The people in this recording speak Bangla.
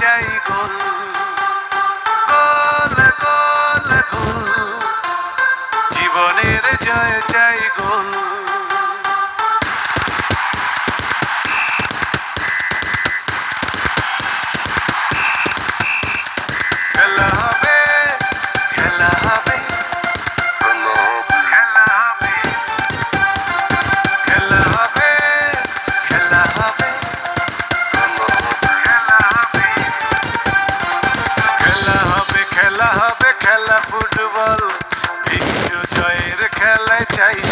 চাই গোল গোল গোল গোল জীবনের জয় চাই গোল বেলায় চাই